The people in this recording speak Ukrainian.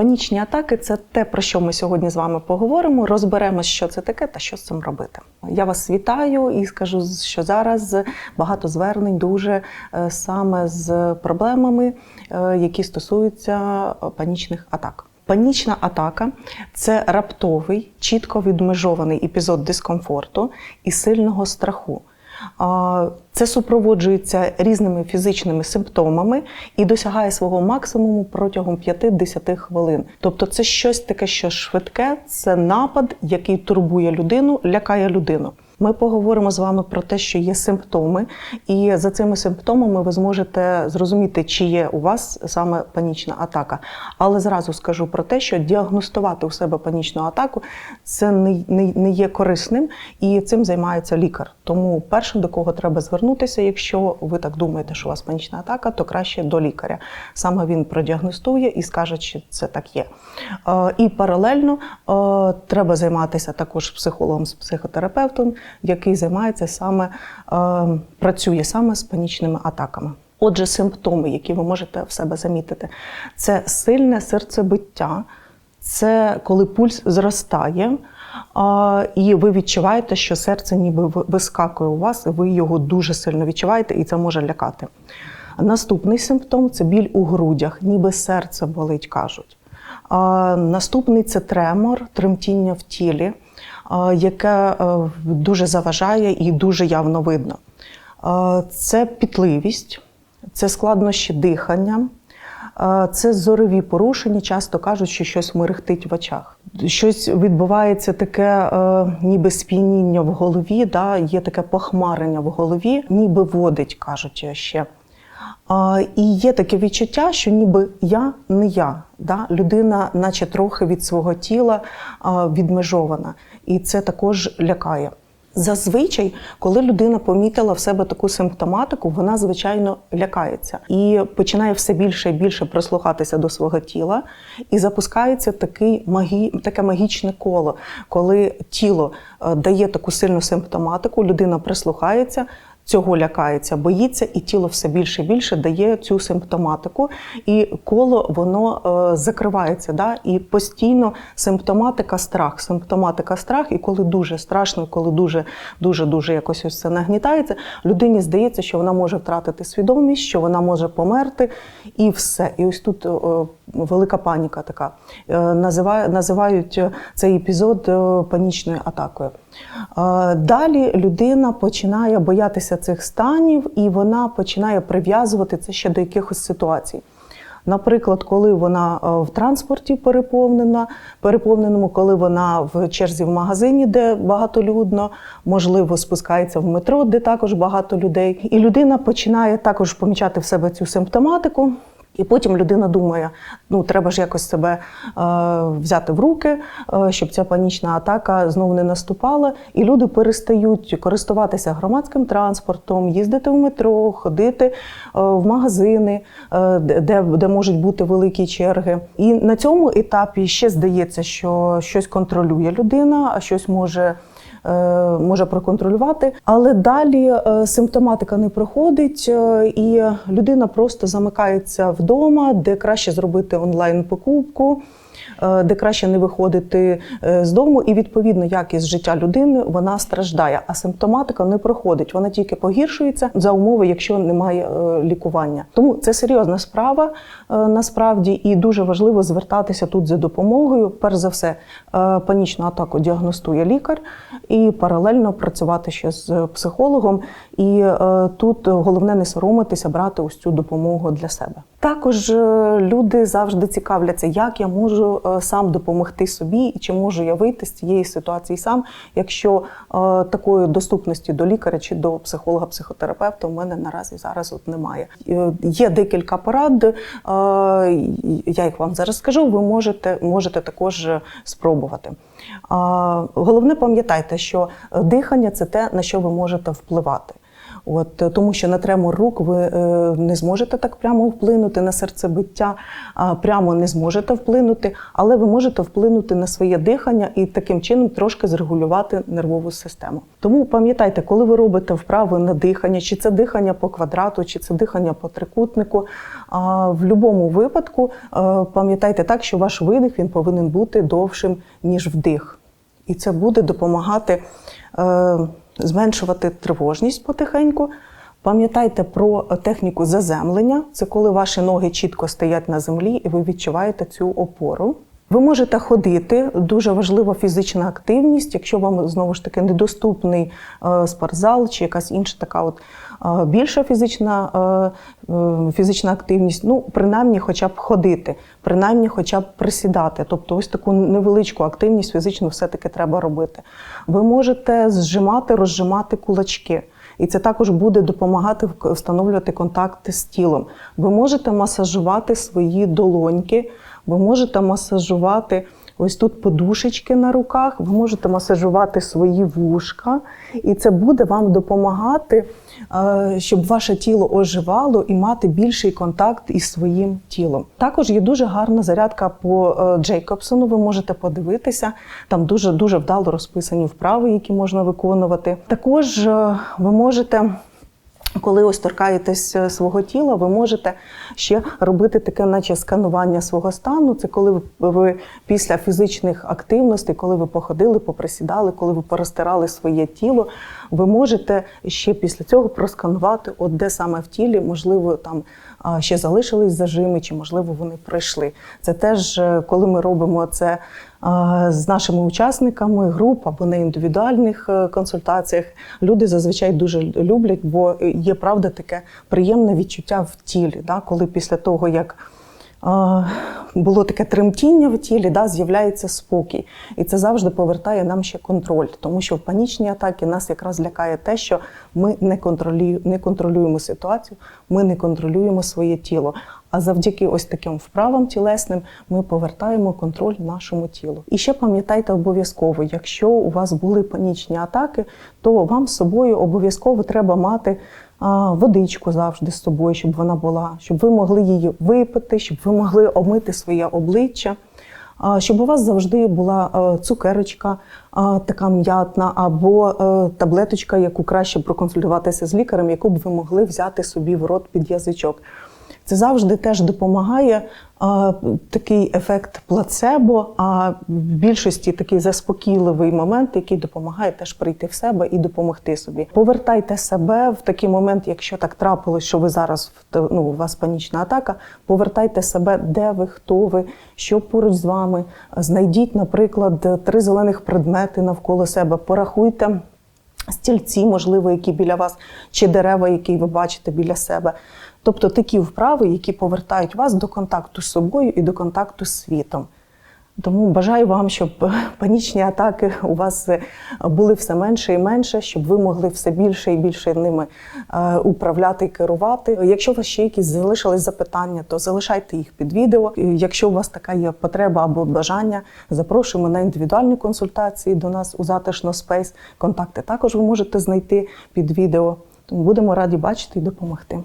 Панічні атаки це те, про що ми сьогодні з вами поговоримо. Розберемо, що це таке та що з цим робити. Я вас вітаю і скажу, що зараз багато звернень дуже е, саме з проблемами, е, які стосуються панічних атак. Панічна атака це раптовий, чітко відмежований епізод дискомфорту і сильного страху. Це супроводжується різними фізичними симптомами і досягає свого максимуму протягом 5-10 хвилин. Тобто, це щось таке, що швидке, це напад, який турбує людину, лякає людину. Ми поговоримо з вами про те, що є симптоми, і за цими симптомами ви зможете зрозуміти, чи є у вас саме панічна атака. Але зразу скажу про те, що діагностувати у себе панічну атаку це не, не, не є корисним, і цим займається лікар. Тому першим до кого треба звернутися, якщо ви так думаєте, що у вас панічна атака, то краще до лікаря. Саме він продіагностує і скаже, чи це так є. Е, І паралельно е, треба займатися також психологом з психотерапевтом який займається саме е, працює саме з панічними атаками. Отже, симптоми, які ви можете в себе замітити, це сильне серцебиття, це коли пульс зростає, і ви відчуваєте, що серце ніби вискакує у вас, і ви його дуже сильно відчуваєте, і це може лякати. Наступний симптом це біль у грудях, ніби серце болить, кажуть. Наступний це тремор, тремтіння в тілі, яке е, дуже заважає і дуже явно видно. Це пітливість, це складнощі дихання, це зорові порушення. Часто кажуть, що щось мерехтить в очах. Щось відбувається таке, е, ніби сп'яніння в голові, да? є таке похмарення в голові, ніби водить, кажуть ще. І є таке відчуття, що ніби я не я, да? людина, наче трохи від свого тіла відмежована, і це також лякає. Зазвичай, коли людина помітила в себе таку симптоматику, вона звичайно лякається і починає все більше і більше прислухатися до свого тіла, і запускається такий магі... таке магічне коло, коли тіло е, дає таку сильну симптоматику, людина прислухається. Цього лякається, боїться, і тіло все більше і більше дає цю симптоматику, і коло воно е, закривається. Да? І постійно симптоматика страх, симптоматика страх. І коли дуже страшно, коли дуже дуже дуже якось ось це нагнітається, людині здається, що вона може втратити свідомість, що вона може померти, і все. І ось тут е, велика паніка така. Е, називають е, цей епізод е, панічною атакою. Далі людина починає боятися цих станів, і вона починає прив'язувати це ще до якихось ситуацій. Наприклад, коли вона в транспорті переповнена, переповненому, коли вона в черзі в магазині, де багатолюдно, можливо, спускається в метро, де також багато людей, і людина починає також помічати в себе цю симптоматику. І потім людина думає: ну треба ж якось себе е, взяти в руки, е, щоб ця панічна атака знову не наступала. І люди перестають користуватися громадським транспортом, їздити в метро, ходити е, в магазини, е, де, де- можуть бути великі черги. І на цьому етапі ще здається, що щось контролює людина, а щось може може проконтролювати, але далі е, симптоматика не проходить, е, і людина просто замикається вдома, де краще зробити онлайн покупку. е, Де краще не виходити е, з дому, і відповідно якість життя людини вона страждає, а симптоматика не проходить. Вона тільки погіршується за умови, якщо немає е, лікування. Тому це серйозна справа е, насправді, і дуже важливо звертатися тут за допомогою. Перш за все, е, панічну атаку діагностує лікар, і паралельно працювати ще з психологом. І е, тут головне не соромитися, брати ось цю допомогу для себе. Також е, люди завжди цікавляться, як я можу е, сам допомогти собі, і чи можу я вийти з цієї ситуації сам, якщо е, такої доступності до лікаря чи до психолога-психотерапевта у мене наразі зараз от немає. Є декілька порад. Я їх вам зараз скажу. Ви можете, можете також спробувати. Головне, пам'ятайте, що дихання це те, на що ви можете впливати. От е, тому, що на тремор рук ви е, не зможете так прямо вплинути на серцебиття, а прямо не зможете вплинути, але ви можете вплинути на своє дихання і таким чином трошки зрегулювати нервову систему. Тому пам'ятайте, коли ви робите вправи на дихання, чи це дихання по квадрату, чи це дихання по трикутнику, а, в будь-якому випадку е, пам'ятайте так, що ваш видих він повинен бути довшим ніж вдих. І це буде допомагати е, зменшувати тривожність потихеньку. Пам'ятайте про техніку заземлення. Це коли ваші ноги чітко стоять на землі і ви відчуваєте цю опору. Ви можете ходити, дуже важлива фізична активність. Якщо вам знову ж таки недоступний е, спортзал чи якась інша така от е, більша фізична, е, фізична активність, ну принаймні, хоча б ходити, принаймні, хоча б присідати. Тобто, ось таку невеличку активність фізичну все-таки треба робити. Ви можете зжимати, розжимати кулачки. І це також буде допомагати встановлювати контакти з тілом. Ви можете масажувати свої долоньки, ви можете масажувати ось тут подушечки на руках, ви можете масажувати свої вушка, і це буде вам допомагати, е, щоб ваше тіло оживало і мати більший контакт із своїм тілом. Також є дуже гарна зарядка по е, Джейкобсону. Ви можете подивитися. Там дуже дуже вдало розписані вправи, які можна виконувати. Також е, ви можете. Коли ось торкаєтесь е, свого тіла, ви можете ще робити таке, наче сканування свого стану. Це коли ви, ви після фізичних активностей, коли ви походили, поприсідали, коли ви порозтирали своє тіло, ви можете ще після цього просканувати, от де саме в тілі, можливо, там ще залишились зажими, чи можливо вони пройшли. Це теж е, коли ми робимо це з нашими учасниками груп або на індивідуальних е, консультаціях. Люди зазвичай дуже люблять, бо є правда таке приємне відчуття в тілі, да, коли після того як. Було таке тремтіння в тілі, да, з'являється спокій. І це завжди повертає нам ще контроль, тому що в панічній атакі нас якраз лякає те, що ми не, контролюємо, не контролюємо ситуацію, ми не контролюємо своє тіло. А завдяки ось таким вправам тілесним ми повертаємо контроль нашому тілу. І ще пам'ятайте обов'язково, якщо у вас були панічні атаки, то вам з собою обов'язково треба мати водичку завжди з собою, щоб вона була, щоб ви могли її випити, щоб ви могли омити своє обличчя. Щоб у вас завжди була е, цукерочка така м'ятна, або е, таблеточка, яку краще проконсультуватися з лікарем, яку б ви могли взяти собі в рот під язичок. Це завжди теж допомагає а, такий ефект плацебо, а в більшості такий заспокійливий момент, який допомагає теж прийти в себе і допомогти собі. Повертайте себе в такий момент, якщо так трапилось, що ви зараз ну, у вас панічна атака. Повертайте себе, де ви, хто ви, що поруч з вами. Знайдіть, наприклад, три зелених предмети навколо себе. Порахуйте стільці, можливо, які біля вас, чи дерева, які ви бачите біля себе. Тобто такі вправи, які повертають вас до контакту з собою і до контакту з світом. Тому бажаю вам, щоб панічні атаки у вас е, були все менше і менше, щоб ви могли все більше і більше ними е, управляти і керувати. Якщо у вас ще якісь залишились запитання, то залишайте їх під відео. Якщо у вас така є потреба або бажання, запрошуємо на індивідуальні консультації до нас у затишно Space. Контакти також ви можете знайти під відео. Тому будемо раді бачити і допомогти.